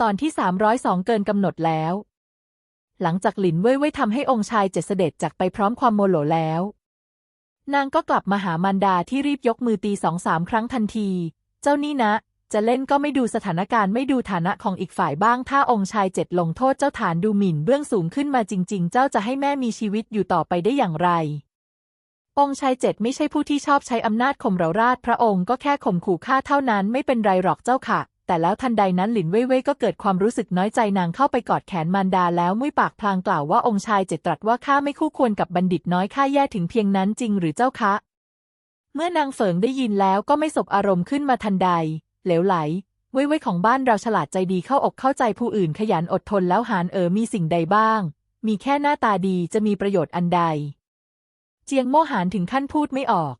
ตอนที่ 302 เกินกำหนดแล้ว หลังจากหลินเว่ยเว่ยทำให้องค์ชายเจ็ดเสด็จจากไปพร้อมความโมโหแล้ว นางก็กลับมาหามารดาที่รีบยกมือตีสองสามครั้งทันที เจ้านี่นะ จะเล่นก็ไม่ดูสถานการณ์ไม่ดูฐานะของอีกฝ่ายบ้าง ถ้าองค์ชายเจ็ดลงโทษเจ้าฐานดูหมิ่นเบื้องสูงขึ้นมาจริง ๆ เจ้าจะให้แม่มีชีวิตอยู่ต่อไปได้อย่างไร องค์ชายเจ็ดไม่ใช่ผู้ที่ชอบใช้อำนาจข่มเราราชพระองค์ก็แค่ข่มขู่ฆ่าเท่านั้นไม่เป็นไรหรอกเจ้าค่ะ แต่แล้วทันใดนั้นหลินเว่ยเว่ยก็เกิดความรู้สึกน้อยใจนางเข้าไปกอดแขนมารดาแล้วมุ้ยปากพลางกล่าวว่าองค์ชายเจ็ดตรัสว่าข้าไม่คู่ควรกับบัณฑิตน้อยข้าแย่ถึงเพียงนั้นจริงหรือเจ้าคะ เมื่อนางเฟิงได้ยินแล้วก็ไม่สบอารมณ์ขึ้นมาทันใด เหลวไหลเว่ยเว่ยของบ้านเราฉลาดใจดีเข้าอกเข้าใจผู้อื่นขยันอดทนแล้วหารเออมีสิ่งใดบ้าง มีแค่หน้าตาดีจะมีประโยชน์อันใด เจียงโมหานถึงขั้นพูดไม่ออก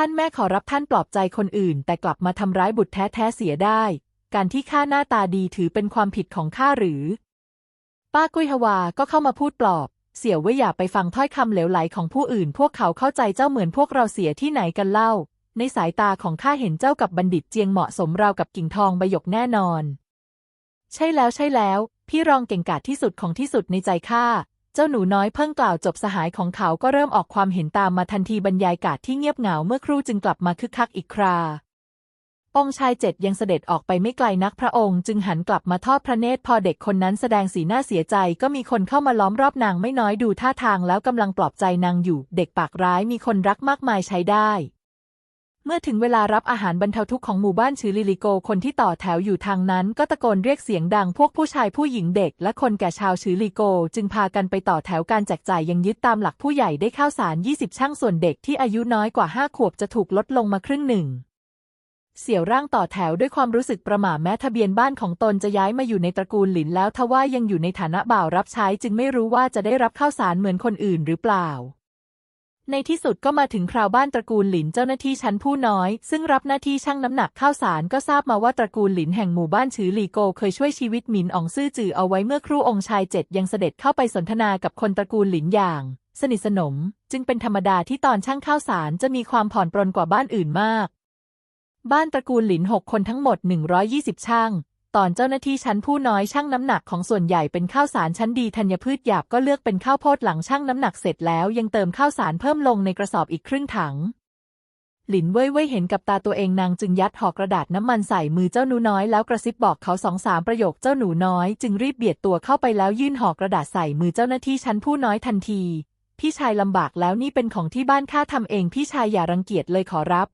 ท่านแม่ขอรับท่านปลอบใจคนอื่น แต่กลับมาทำร้ายบุตรแท้ๆเสียได้ การที่ข้าหน้าตาดีถือเป็นความผิดของข้าหรือ ป้ากุ้ยฮวาก็เข้ามาพูดปลอบ เสี่ยวว่ยอย่าไปฟังถ้อยคำเหลวไหลของผู้อื่น พวกเขาเข้าใจเจ้าเหมือนพวกเราเสียที่ไหนกันเล่า ในสายตาของข้าเห็นเจ้ากับบัณฑิตเจียงเหมาะสมราวกับกิ่งทองใบหยกแน่นอน ใช่แล้วใช่แล้ว พี่รองเก่งกาจที่สุดของที่สุดในใจข้า เจ้าหนูน้อยเพิ่งกล่าวจบสหายของเขาก็เริ่มออกความเห็นตามมาทันทีบรรยายกาศที่เงียบเหงาเมื่อครู่จึงกลับมาคึกคักอีกคราองชายเจ็ดยังเสด็จออกไปไม่ไกลนักพระองค์จึงหันกลับมาทอดพระเนตรพอเด็กคนนั้นแสดงสีหน้าเสียใจก็มีคนเข้ามาล้อมรอบนางไม่น้อยดูท่าทางแล้วกำลังปลอบใจนางอยู่ เด็กปากร้ายมีคนรักมากมายใช้ได้ เมื่อถึงเวลารับอาหารบรรเทาทุกข์ของหมู่บ้านชื่อลิลิโก คนที่ต่อแถวอยู่ทางนั้นก็ตะโกนเรียกเสียงดังพวกผู้ชายผู้หญิงเด็กและคนแก่ชาวชื่อลิโก จึงพากันไปต่อแถวการแจกจ่ายยังยึดตามหลักผู้ใหญ่ได้ข้าวสาร 20 ช่างส่วนเด็กที่อายุน้อยกว่า5ขวบจะถูกลดลงมาครึ่งหนึ่ง เสี่ยวร่างต่อแถวด้วยความรู้สึกประหม่าแม้ทะเบียนบ้านของตนจะย้ายมาอยู่ในตระกูลหลินแล้วทว่ายังอยู่ในฐานะบ่าวรับใช้จึงไม่รู้ว่าจะได้รับข้าวสารเหมือนคนอื่นหรือเปล่า ในที่สุดก็มาถึงคราวบ้านตระกูลหลินเจ้าหน้าที่ชั้นผู้น้อย ซึ่งรับหน้าที่ชั่งน้ำหนักข้าวสารก็ทราบมาว่าตระกูลหลินแห่งหมู่บ้านฉือหลีโกเคยช่วยชีวิตหมินอองซื่อจือเอาไว้เมื่อครู่องค์ชายเจ็ดยังเสด็จเข้าไปสนทนากับคนตระกูลหลินอย่าง สนิทสนม จึงเป็นธรรมดาที่ตอนช่างข้าวสารจะมีความผ่อนปรนกว่าบ้านอื่นมาก บ้านตระกูลหลินหกคนทั้งหมด 120 ช่าง ตอนเจ้าหน้าที่ชั้นผู้น้อยช่างน้ำหนักของส่วนใหญ่เป็นข้าวสารชั้นดีธัญพืชหยาบก็เลือกเป็นข้าวโพดหลังช่างน้ำหนักเสร็จแล้วยังเติมข้าวสารเพิ่มลงในกระสอบอีกครึ่งถัง หลินเว่ยเว่ยเห็นกับตาตัวเองนางจึงยัดห่อกระดาษน้ำมันใส่มือเจ้าหนูน้อยแล้วกระซิบบอกเขาสองสามประโยคเจ้าหนูน้อยจึงรีบเบียดตัวเข้าไปแล้วยื่นห่อกระดาษใส่มือเจ้าหน้าที่ชั้นผู้น้อยทันที พี่ชายลำบากแล้วนี่เป็นของที่บ้านข้าทำเองพี่ชายอย่ารังเกียจเลยขอรับ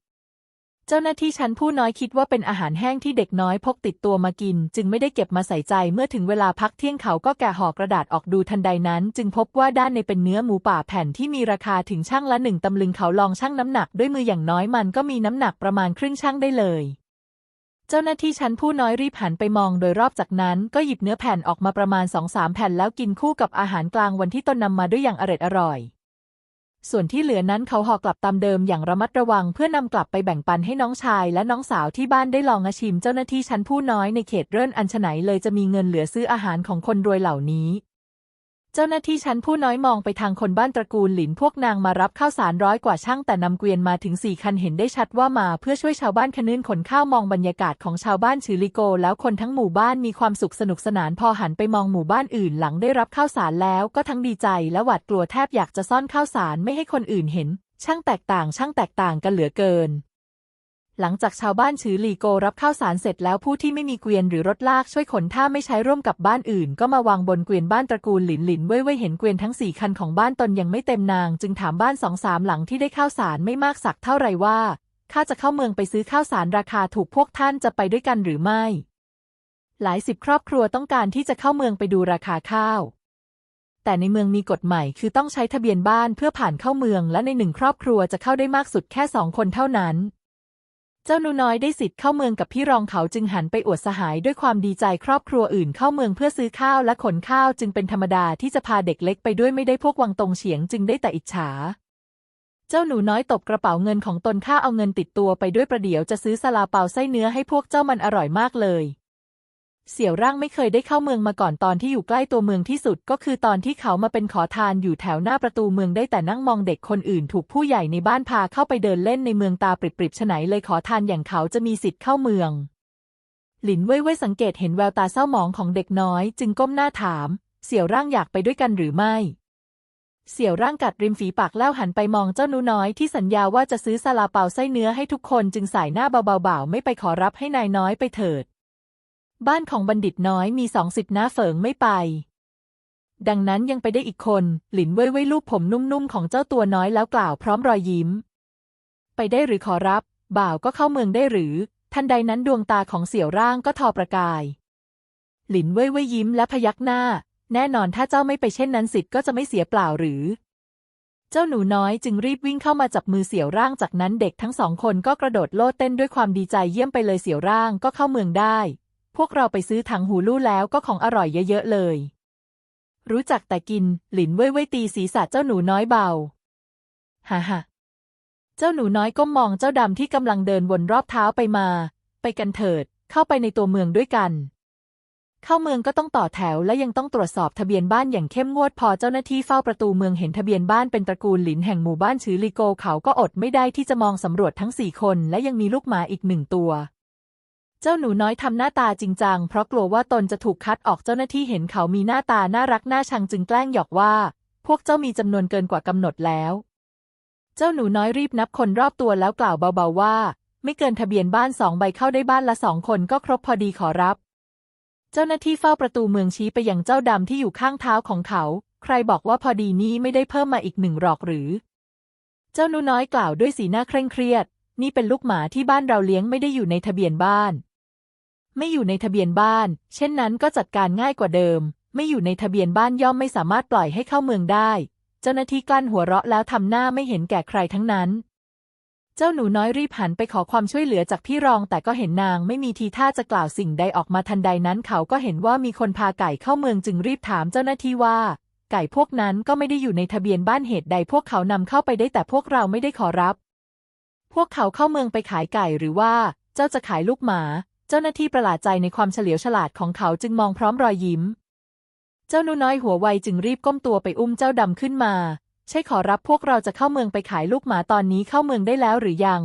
เจ้าหน้าที่ชั้นผู้น้อยคิดว่าเป็นอาหารแห้งที่เด็กน้อยพกติดตัวมากิน จึงไม่ได้เก็บมาใส่ใจเมื่อถึงเวลาพักเที่ยงเขาก็แกะห่อกระดาษออกดูทันใดนั้น จึงพบว่าด้านในเป็นเนื้อหมูป่าแผ่นที่มีราคาถึงช่างละหนึ่งตำลึงเขาลองชั่งน้ำหนักด้วยมืออย่างน้อยมันก็มีน้ำหนักประมาณครึ่งช่างได้เลยเจ้าหน้าที่ชั้นผู้น้อยรีบหันไปมองโดยรอบจากนั้น ก็หยิบเนื้อแผ่นออกมาประมาณสองสามแผ่นแล้วกินคู่กับอาหารกลางวันที่ตนนำมาด้วยอย่างอร็ดอร่อย ส่วนที่เหลือนั้นเขาห่อกลับตามเดิมอย่างระมัดระวังเพื่อนำกลับไปแบ่งปันให้น้องชายและน้องสาวที่บ้านได้ลองอาชิมเจ้าหน้าที่ชั้นผู้น้อยในเขตเริ่นอันฉไนเลยจะมีเงินเหลือซื้ออาหารของคนรวยเหล่านี้ เจ้าหน้าที่ชั้นผู้น้อยมองไปทางคนบ้านตระกูลหลินพวกนางมารับข้าวสารร้อยกว่าช่างแต่นำเกวียนมาถึงสี่คันเห็นได้ชัดว่ามาเพื่อช่วยชาวบ้านคนื่นขนข้าวมองบรรยากาศของชาวบ้านชือลิโก แล้วคนทั้งหมู่บ้านมีความสุขสนุกสนานพอหันไปมองหมู่บ้านอื่นหลังได้รับข้าวสารแล้วก็ทั้งดีใจและหวาดกลัวแทบอยากจะซ่อนข้าวสารไม่ให้คนอื่นเห็น ช่างแตกต่างช่างแตกต่างกันเหลือเกิน หลังจากชาวบ้านชือหลีโกรับข้าวสารเสร็จแล้วผู้ที่ไม่มีเกวียนหรือรถลากช่วยขนถ้าไม่ใช้ร่วมกับบ้านอื่น ก็มาวางบนเกวียนบ้านตระกูลหลินหลินเว่ยเว่ยเห็นเกวียนทั้งสี่คันของบ้านตนยังไม่เต็มนาง จึงถามบ้านสองสามหลังที่ได้ข้าวสารไม่มากสักเท่าไหร่ว่าข้าจะเข้าเมืองไปซื้อข้าวสารราคาถูกพวกท่านจะไปด้วยกันหรือไม่ หลายสิบครอบครัวต้องการที่จะเข้าเมืองไปดูราคาข้าวแต่ในเมืองมีกฎใหม่คือต้องใช้ทะเบียนบ้านเพื่อผ่านเข้าเมืองและในหนึ่งครอบครัวจะเข้าได้มากสุดแค่สองคนเท่านั้น เจ้าหนูน้อยได้สิทธิ์เข้าเมืองกับพี่รองเขาจึงหันไปอวดสหายด้วยความดีใจครอบครัวอื่นเข้าเมืองเพื่อซื้อข้าวและขนข้าวจึงเป็นธรรมดาที่จะพาเด็กเล็กไปด้วยไม่ได้พวกวังตรงเฉียงจึงได้แต่อิจฉา เจ้าหนูน้อยตบกระเป๋าเงินของตนข้าเอาเงินติดตัวไปด้วยประเดี๋ยวจะซื้อซาลาเปาไส้เนื้อให้พวกเจ้ามันอร่อยมากเลย เสี่ยวร่างไม่เคยได้เข้าเมืองมาก่อนตอนที่อยู่ใกล้ตัวเมืองที่สุด ก็คือตอนที่เขามาเป็นขอทานอยู่แถวหน้าประตูเมืองได้แต่นั่งมองเด็กคนอื่น ถูกผู้ใหญ่ในบ้านพาเข้าไปเดินเล่นในเมืองตาปริบๆฉไหนเลยขอทานอย่างเขาจะมีสิทธิ์เข้าเมือง หลินเว่ยเว่ยสังเกตเห็นแววตาเศร้าหมองของเด็กน้อย จึงก้มหน้าถาม เสี่ยวร่างอยากไปด้วยกันหรือไม่เสี่ยวร่างกัดริมฝีปากแล้วหันไปมองเจ้าหนูน้อยที่สัญญาว่าจะซื้อซาลาเปาไส้เนื้อให้ทุกคนจึงสายหน้าเบาๆ ไม่ไปขอรับให้นายน้อยไปเถิด บ้านของบัณฑิตน้อยมีสองสิบน้าเฟิงไม่ไป ดังนั้นยังไปได้อีกคน หลินเว่ยเว่ยลูบผมนุ่มๆของเจ้าตัวน้อยแล้วกล่าวพร้อมรอยยิ้ม ไปได้หรือขอรับ บ่าวก็เข้าเมืองได้หรือ ทันใดนั้นดวงตาของเสี่ยวร่างก็ทอประกาย หลินเว่ยเว่ยยิ้มและพยักหน้า แน่นอนถ้าเจ้าไม่ไปเช่นนั้นสิทธิ์ก็จะไม่เสียเปล่าหรือ เจ้าหนูน้อยจึงรีบวิ่งเข้ามาจับมือเสี่ยวร่างจากนั้นเด็กทั้งสองคนก็กระโดดโลดเต้นด้วยความดีใจเยี่ยมไปเลยเสี่ยวร่างก็เข้าเมืองได้ พวกเราไปซื้อถังหูลู่แล้วก็ของอร่อยเยอะๆเลย รู้จักแต่กิน หลินเว่ยเว่ยตีศีรษะเจ้าหนูน้อยเบา ฮ่าฮ่าเจ้าหนูน้อยก้มมองเจ้าดำที่กำลังเดินวนรอบเท้าไปมา ไปกันเถิด เข้าไปในตัวเมืองด้วยกัน เข้าเมืองก็ต้องต่อแถวและยังต้องตรวจสอบทะเบียนบ้านอย่างเข้มงวดพอเจ้าหน้าที่เฝ้าประตูเมืองเห็นทะเบียนบ้านเป็นตระกูลหลินแห่งหมู่บ้านชือลีโกเขาก็อดไม่ได้ที่จะมองสำรวจทั้งสี่คนและยังมีลูกหมาอีกหนึ่งตัว เจ้าหนูน้อยทำหน้าตาจริงจังเพราะกลัวว่าตนจะถูกคัดออกเจ้าหน้าที่เห็นเขามีหน้าตาน่ารักน่าชังจึงแกล้งหยอกว่า พวกเจ้ามีจำนวนเกินกว่ากำหนดแล้ว เจ้าหนูน้อยรีบนับคนรอบตัวแล้วกล่าวเบาๆว่า ไม่เกินทะเบียนบ้านสองใบเข้าได้บ้านละสองคนก็ครบพอดีขอรับ เจ้าหน้าที่เฝ้าประตูเมืองชี้ไปยังเจ้าดำที่อยู่ข้างเท้าของเขา ใครบอกว่าพอดีนี้ไม่ได้เพิ่มมาอีกหนึ่งหรอกหรือ เจ้าหนูน้อยกล่าวด้วยสีหน้าเคร่งเครียด นี่เป็นลูกหมาที่บ้านเราเลี้ยงไม่ได้อยู่ในทะเบียนบ้าน ไม่อยู่ในทะเบียนบ้าน เช่นนั้นก็จัดการง่ายกว่าเดิม ไม่อยู่ในทะเบียนบ้านย่อมไม่สามารถปล่อยให้เข้าเมืองได้ เจ้าหน้าที่กลั้นหัวเราะแล้วทำหน้าไม่เห็นแก่ใครทั้งนั้น เจ้าหนูน้อยรีบหันไปขอความช่วยเหลือจากพี่รอง แต่ก็เห็นนางไม่มีทีท่าจะกล่าวสิ่งใดออกมาทันใดนั้น เขาก็เห็นว่ามีคนพาไก่เข้าเมืองจึงรีบถามเจ้าหน้าที่ว่า ไก่พวกนั้นก็ไม่ได้อยู่ในทะเบียนบ้านเหตุใดพวกเขานำเข้าไปได้แต่พวกเราไม่ได้ขอรับ พวกเขาเข้าเมืองไปขายไก่หรือว่า เจ้าจะขายลูกหมา จ้าหน้าที่ประหลาดใจในความเฉลียวฉลาดของเขาจึงมองพร้อมรอยยิ้ม เจ้าหนูน้อยหัวไวจึงรีบก้มตัวไปอุ้มเจ้าดำขึ้นมา ใช่ขอรับพวกเราจะเข้าเมืองไปขายลูกหมาตอนนี้เข้าเมืองได้แล้วหรือยัง